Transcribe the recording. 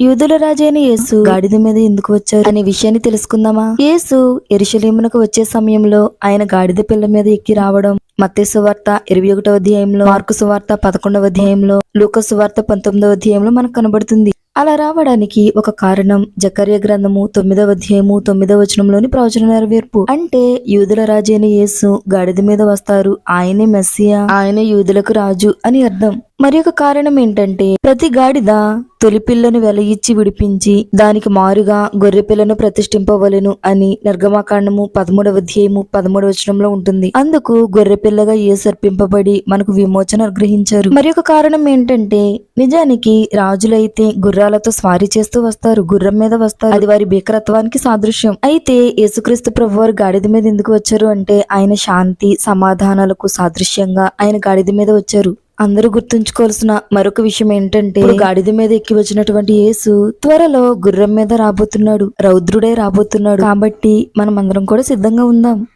యూదుల రాజైన యేసు గాడిద మీద ఎందుకు వచ్చారు అనే విషయాన్ని తెలుసుకుందామా? యేసు ఎరుషలేమునకు వచ్చే సమయంలో ఆయన గాడిద పిల్ల మీద ఎక్కి రావడం మత్తయి సువార్త ఇరవై ఒకటవ అధ్యాయంలో మార్కు సువార్త పదకొండవ అధ్యాయంలో లూక సువార్త పంతొమ్మిదవ అధ్యాయంలో మనకు కనబడుతుంది. అలా రావడానికి ఒక కారణం జకర్య గ్రంథము తొమ్మిదవ అధ్యాయము తొమ్మిదవ వచనంలోని ప్రవచన నెరవేర్పు. అంటే యూదుల రాజైన యేసు గాడిద మీద వస్తారు ఆయనే మెస్సియా ఆయన యూదులకు రాజు అని అర్థం. మరి ఒక కారణం ఏంటంటే ప్రతి గాడిద తొలి పిల్లను వెల ఇచ్చి విడిపించి దానికి మారుగా గొర్రె పిల్లను అని నిర్గమాకాండము పదమూడవ అధ్యాయము పదమూడవ వచనంలో ఉంటుంది. అందుకు గొర్రె పిల్లగా ఏ సర్పింపబడి మనకు విమోచన అనుగ్రహించారు. మరి ఒక కారణం ఏంటంటే నిజానికి రాజులైతే గుర్రాలతో స్వారీ చేస్తూ వస్తారు గుర్రం మీద వస్తారు. అది వారి భీకరత్వానికి సాదృశ్యం. అయితే యేసుక్రీస్తు ప్రభు వారు గాడిద మీద ఎందుకు వచ్చారు అంటే ఆయన శాంతి సమాధానాలకు సాదృశ్యంగా ఆయన గాడిద మీద వచ్చారు. అందరూ గుర్తుంచుకోవాల్సిన మరొక విషయం ఏంటంటే గాడిద మీద ఎక్కి వచ్చినటువంటి యేసు త్వరలో గుర్రం మీద రాబోతున్నాడు రౌద్రుడే రాబోతున్నాడు. కాబట్టి మనం అందరం కూడా సిద్ధంగా ఉందాం.